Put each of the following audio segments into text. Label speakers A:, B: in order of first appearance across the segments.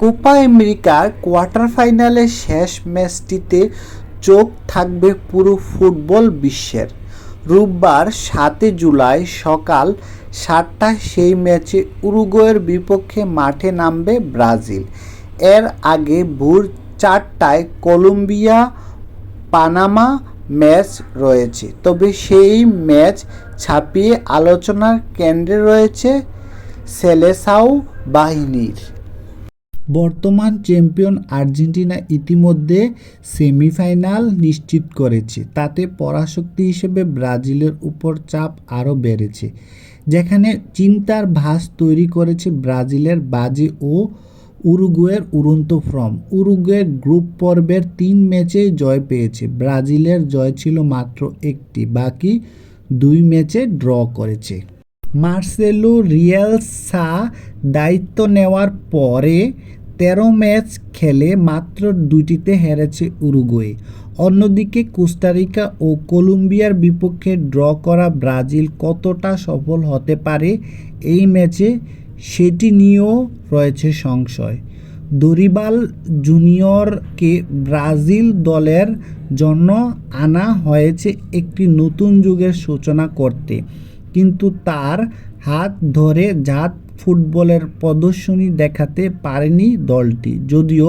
A: Copa আমেরিকার quarter ফাইনালের শেষ ম্যাচটিতে চোখ থাকবে পুরো ফুটবল বিশ্বের। রোববার সাতই জুলাই সকাল সাতটায় সেই ম্যাচে উরুগুয়ের বিপক্ষে মাঠে নামবে ব্রাজিল। এর আগে ভোর চারটায় কলম্বিয়া, পানামা ম্যাচ রয়েছে। তবে সেই ম্যাচ ছাপিয়ে আলোচনার কেন্দ্রে রয়েছে সেলেসাও বাহিনীর। বর্তমান চ্যাম্পিয়ন আর্জেন্টিনা ইতিমধ্যে সেমিফাইনাল নিশ্চিত করেছে। তাতে পরাশক্তি হিসেবে ব্রাজিলের উপর চাপ আরও বেড়েছে। যেখানে চিন্তার ভাস তৈরি করেছে ব্রাজিলের বাজি ও উরুগুয়ের উড়ন্ত ফর্ম। উরুগুয়ের গ্রুপ পর্বের তিন ম্যাচে জয় পেয়েছে। ব্রাজিলের জয় ছিল মাত্র একটি, বাকি দুই ম্যাচে ড্র করেছে। মার্সেলো রিয়েলসা দায়িত্ব নেওয়ার পরে তেরো ম্যাচ খেলে মাত্র দুটিতে হেরেছে উরুগুয়ে। অন্যদিকে কোস্টারিকা ও কলম্বিয়ার বিপক্ষে ড্র করা ব্রাজিল কতটা সফল হতে পারে এই ম্যাচে সেটি নিয়েও রয়েছে সংশয়। দরিবাল জুনিয়রকে ব্রাজিল দলের জন্য আনা হয়েছে একটি নতুন যুগের সূচনা করতে। কিন্তু তার হাত ধরে জাত ফুটবলের প্রদর্শনী দেখাতে পারেনি দলটি। যদিও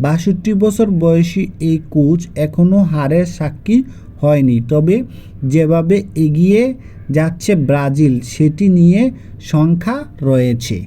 A: বাষট্টি বছর বয়সী এই কোচ এখনও হারের সাক্ষী হয়নি। তবে যেভাবে এগিয়ে যাচ্ছে ব্রাজিল, সেটি নিয়ে সংখ্যা রয়েছে।